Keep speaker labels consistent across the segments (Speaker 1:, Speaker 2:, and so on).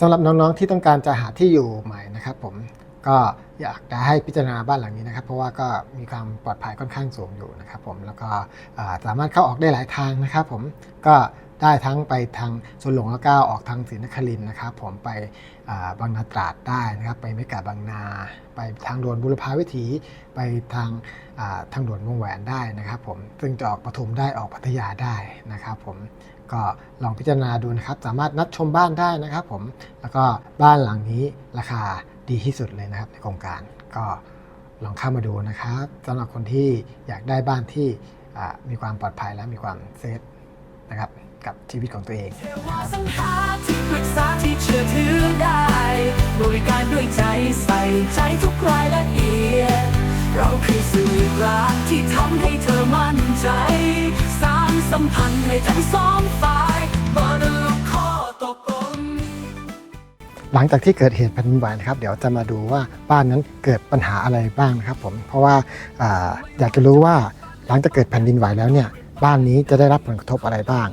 Speaker 1: สำหรับน้องๆที่ต้องการจะหาที่อยู่ใหม่นะครับ ผมก็อยากจะให้พิจารณาบ้านหลังนี้นะครับ เพราะว่าก็มีความปลอดภัยค่อนข้างสูงอยู่นะครับ ผมแล้วก็สามารถเข้าออกได้หลายทางนะครับ ผมก็ได้ทั้งไปทางสวนหลวงแล้วก็ออกทางศรีนครินนะครับ ผมไปบางนาตราดได้นะครับ ไปเมกาบางนา ไปทางด่วนบุรพาวิถี ไปทางทางด่วนวงแหวนได้นะครับ ผมซึ่งจะออกปทุมได้ออกพัทยาได้นะครับ ผม ก็ลองพิจารณาดูนะครับ สามารถนัดชมบ้านได้นะครับผม แล้วก็บ้านหลังนี้ราคาดีที่สุดเลยนะครับในโครงการก็ลองเข้ามาดูนะครับสำหรับคนที่อยากได้บ้านที่มีความปลอดภัยและมีความเซฟนะครับกับชีวิตของตัวเอง
Speaker 2: เราที่เชื่อถือได้บริการด้วยใจใส่ใจทุกรายละเอียด เราคือสื่อกลางที่ทำให้เธอมั่นใจสร้าง สัมพันธ์ให้ทั้งสองฝ่ายบรรลุข้อตกลง
Speaker 1: หลังจากที่เกิดเหตุแผ่นดินไหวนะครับ เดี๋ยวจะมาดูว่าบ้านนั้นเกิดปัญหาอะไรบ้างนะครับผมเพราะว่าอาอยากจะรู้ว่าหลังจากเกิดแผ่นดินไหวแล้วเนี่ยบ้านนี้จะได้รับผลกระทบอะไรบ้าง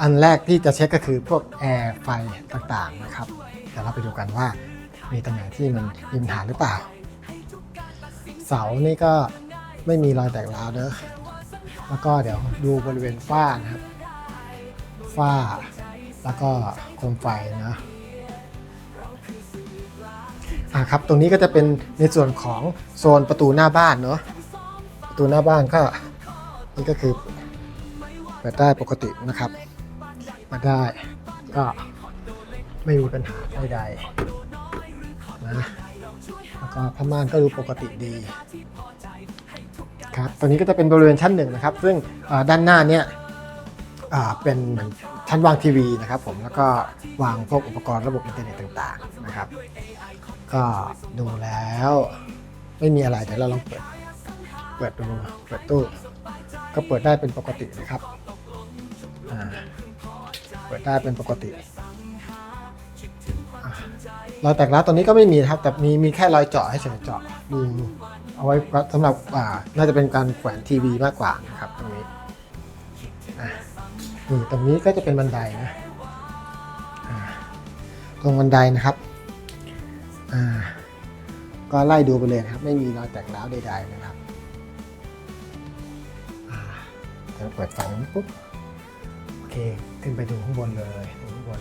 Speaker 1: อันแรกที่จะเช็คก็คือพวกแอร์ไฟต่างๆนะครับเดี๋ยวเราไปดูกันว่ามีตรงไหน่งที่มันมีปัญหาหรือเปล่า เสานี่ก็ไม่มีรอยแตกร้าวเด้อ แล้วก็เดี๋ยวดูบริเวณฝ้านะครับ ฝ้า แล้วก็โคมไฟนะอ่าครับ ตรงนี้ก็จะเป็นในส่วนของโซนประตูหน้าบ้านเนาะ ประตูหน้าบ้านก็นี่ก็คือเปิดได้ปกตินะครับเปิดได้ก็ไม่มีปัญหาใดๆนะ แล้วก็ผ้าม่านก็ดูปกติดี ครับตรงนี้ก็จะเป็นบริเวณชั้นหนึ่งนะครับ ซึ่งด้านหน้าเนี่ยเป็นเหมือนชั้นวางทีวีนะครับผมแล้วก็วางพวกอุปกรณ์ระบบอินเทอร์เน็ตต่างๆนะครับ ก็ดูแล้วไม่มีอะไรเดี๋ยวเราลองเปิดเปิดดูเปิดตู้ ก็เปิดได้เป็นปกตินะครับเปิดได้เป็นปกติรอยแตกร้าวตรงนี้ก็ไม่มีครับ แต่มีมีแค่รอยเจาะให้เฉยเจาะดู เอาไว้สำหรับอ่าน่าจะเป็นการแขวนทีวีมากกว่านะครับตรงนี้นี่ตรงนี้ก็จะเป็นบันไดนะตรงบันไดนะครับก็ไล่ดูไปเลยครับ ไม่มีรอยแตกร้าวใดๆนะครับอ่าเปิดไฟปุ๊บโอเค ขึ้นไปดูข้างบนเลยข้างบน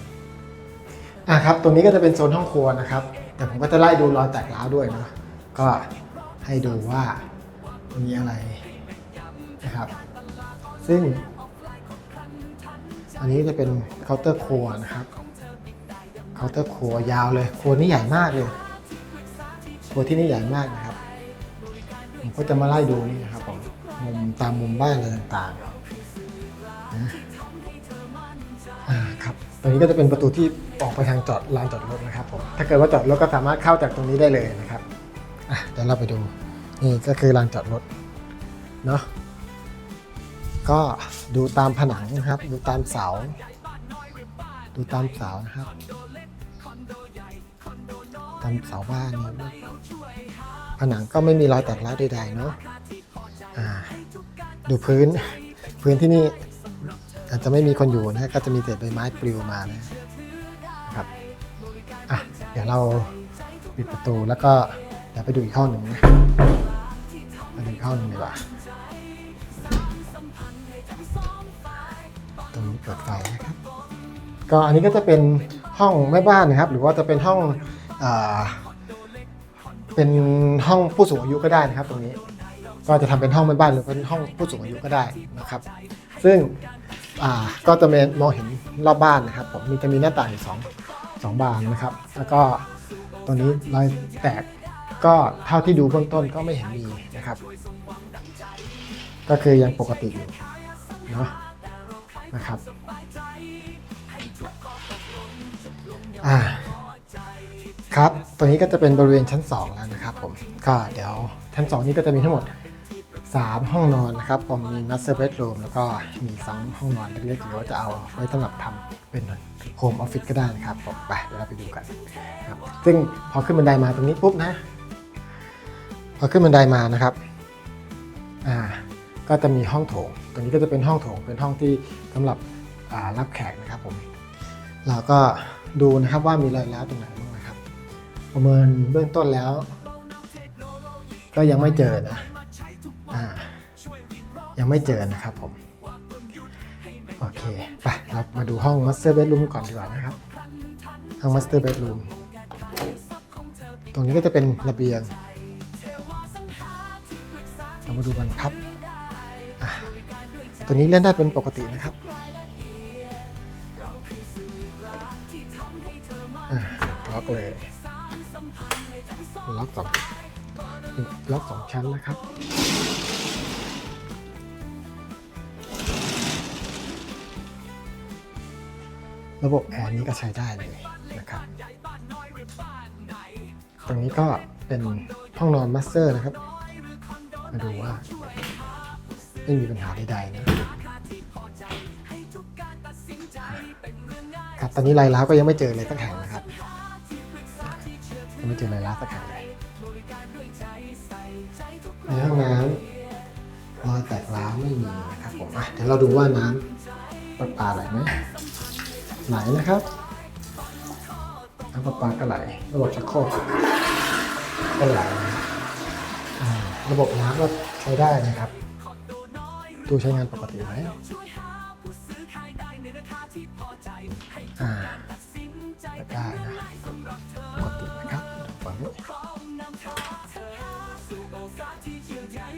Speaker 1: อะครับตรงนี้ก็จะเป็นโซนห้องครัวนะครับ แต่ผมก็จะไล่ดูรอยแตกร้าวด้วยเนาะก็ ให้ดูว่ามีอะไรนะครับ ซึ่ง อันนี้จะเป็นเคาน์เตอร์ครัวนะครับเคาน์เตอร์ครัวยาวเลยครัวนี่ใหญ่มากเลยครัวที่นี่ใหญ่มากนะครับผมก็จะมาไล่ดูนี่นะครับผมมุมตามมุมบ้านอะไรต่างๆนะอ่าครับตรงนี้ก็จะเป็นประตูที่ออกไปทางจอดลานจอดรถนะครับผมถ้าเกิดว่าจอดรถก็สามารถเข้าจากตรงนี้ได้เลยนะครับ อะเดี๋ยวเราไปดู นี่ก็คือลานจอดรถเนาะก็ดูตามผนังนะครับ ดูตามเสา ดูตามเสานะครับ ตามเสาบ้านเนี่ยผนังก็ไม่มีรอยแตกร้าวใดๆเนาะอ่าดูพื้นพื้นที่นี่อาจจะไม่มีคนอยู่นะก็จะมีแต่ใบไม้ปลิวมานะครับอะเดี๋ยวเราปิดประตูแล้วก็ ไปดูอีกห้องหนึ่งนะไปดูอีกห้องหนึ่งดีกว่าตรงนี้เปิดไฟนะครับ ก็อันนี้ก็จะเป็นห้องแม่บ้านนะครับ หรือว่าจะเป็นห้องอ่าเป็นห้องผู้สูงอายุก็ได้นะครับ ตรงนี้ ก็จะทำเป็นห้องแม่บ้านหรือเป็นห้องผู้สูงอายุก็ได้นะครับ ซึ่งอ่าก็จะมองเห็นรอบบ้านนะครับ ผมมีจะมีหน้าต่างอยู่สองสองบานนะครับ แล้วก็ตัวนี้รอยแตก ก็เท่าที่ดูเบื้องต้นก็ไม่เห็นมีนะครับ ก็คือยังปกติอยู่เนาะนะครับอ่าครับตัวนี้ก็จะเป็นบริเวณชั้น 2 แล้วนะครับผมก็เดี๋ยวชั้น 2 นี้ก็จะมีทั้งหมด 3 ห้องนอนนะครับผมมี master bedroom แล้วก็มี2ห้องนอนเล็กๆหรือว่าจะเอาไว้สำหรับทำเป็น home office ก็ได้นะครับผมไปเดี๋ยวเราไปดูกันครับซึ่งพอขึ้นบันไดมาตรงนี้ปุ๊บนะ พอขึ้นบันไดมานะครับอ่าก็จะมีห้องโถงตรงนี้ก็จะเป็นห้องโถงเป็นห้องที่สำหรับรับแขกนะครับผมเราก็ดูนะครับว่ามีรอยร้าวตรงไหนบ้างนะครับ ประเมินเบื้องต้นแล้ว ก็ยังไม่เจอนะอ่ายังไม่เจอนะครับผมโอเคไปเรามาดูห้อง Master Bedroom ก่อนดีกว่านะครับห้อง Master Bedroom ตรงนี้ก็จะเป็นระเบียง มาดูกันครับ ตัวนี้เล่นได้เป็นปกตินะครับล็อกเลยล็อกสองล็อกสองชั้นนะครับระบบแอร์นี้ก็ใช้ได้เลยนะครับ ตรงนี้ก็เป็นห้องนอนมาสเตอร์นะครับ มาดูว่าไม่มีปัญหาใดๆนะครับตอนนี้รายล้าก็ยังไม่เจอเลยสักแห่งนะครับยังไม่เจอรายล้าสักแห่งเลยในห้องน้ำรอยแตกร้าวไม่มีนะครับผมเดี๋ยวเราดูว่าน้ำประปาไหลไหมไหลนะครับน้ำประปาก็ไหลระบบชักโครกก็ไหลนะ ระบบน้ำก็ใช้ได้นะครับ ดูใช้งานปกติไหมอ่าได้นะปกตินะครับฝั่งนี้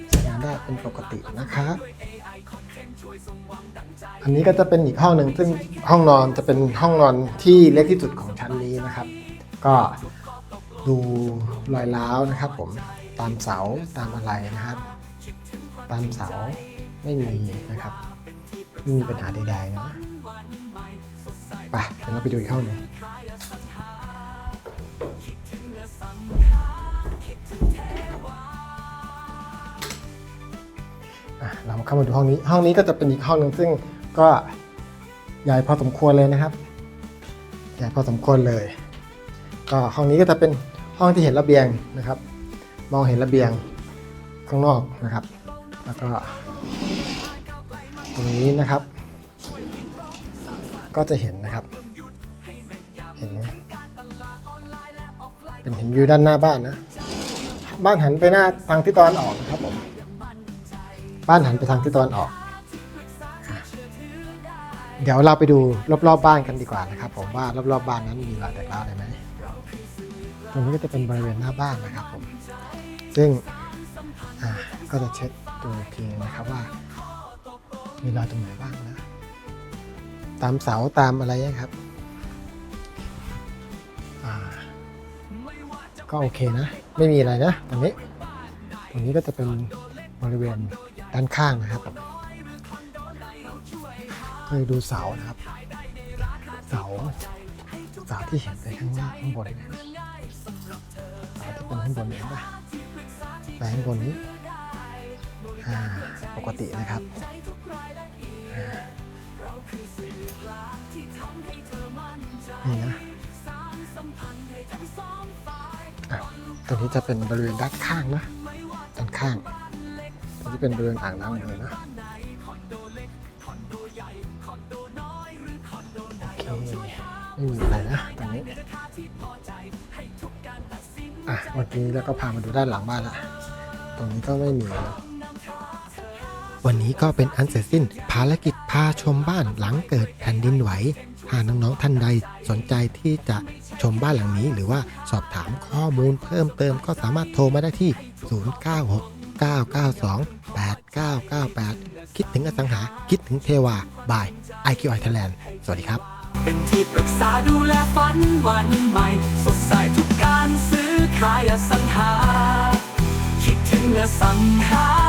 Speaker 1: ใช้งานได้เป็นปกตินะครับอันนี้ก็จะเป็นอีกห้องหนึ่งซึ่งห้องนอนจะเป็นห้องนอนที่เล็กที่สุดของชั้นนี้นะครับ ก็ดูรอยร้าวนะครับผม ตามเสาตามอะไรนะครับ ตามเสาไม่มีนะครับไม่มีปัญหาใดๆนะไปเดี๋ยวเราไปดูอีกห้องหนึ่งเราเข้ามาดูห้องนี้ ห้องนี้ก็จะเป็นอีกห้องหนึ่งซึ่งก็ใหญ่พอสมควรเลยนะครับ ใหญ่พอสมควรเลย ก็ห้องนี้ก็จะเป็นห้องที่เห็นระเบียงนะครับ มองเห็นระเบียงข้างนอกนะครับ แล้วก็ ตรงนี้นะครับ ก็จะเห็นนะครับ เห็นเป็นเห็นวิวด้านหน้าบ้านนะ บ้านหันไปหน้าทางทิศตะวันออกนะครับผม บ้านหันไปทางทิศตะวันออก เดี๋ยวเราไปดูรอบๆบบ้านกันดีกว่านะครับ ผมว่ารอบๆบบ้านนั้นมีรอยแตกร้าวอะไรไหมตรงนี้ก็จะเป็นบริเวณหน้าบ้านนะครับผม ซึ่งก็จะเช็คดูอีกทีนะครับว่า มีรอยตรงไหนบ้างนะ ตามเสาตามอะไรนะครับก็โอเคนะ ไม่มีอะไรนะตรงนี้ ตรงนี้ก็จะเป็นบริเวณด้านข้างนะครับผมเคยดูเสานะครับ เสาเสาที่เห็นไปข้างล่างข้างบนนี่ยเสาที่เป็นข้างบนเห็นปะ ไปข้างบนนี้อ่าปกตินะครับนี่นะอะตรงนี้จะเป็นบริเวณด้านข้างนะด้านข้างตรงนี้เป็นบริเวณอ่างล้างมือนะโอเคไม่มีอะไรนะตรงนี้อะเมื่อกี้แล้วก็พามาดูด้านหลังบ้านละ ตรงนี้ก็ไม่มีนะวันนี้ก็เป็นอันเสร็จสิ้นภารกิจพาชมบ้านหลังเกิดแผ่นดินไหว หากน้องๆท่านใดสนใจที่จะชมบ้านหลังนี้ หรือว่าสอบถามข้อมูลเพิ่มเติมก็สามารถโทรมาได้ที่ 096 992 8998 คิดถึงอสังหา คิดถึงเทวา บาย IQI Thailand สวัสดีครับ
Speaker 2: เป็นที่ปรึกษาดูแลฝันวันใหม่ สดใสทุกการซื้อขายอสังหา คิดถึงอสังหาคิดถึงเทวา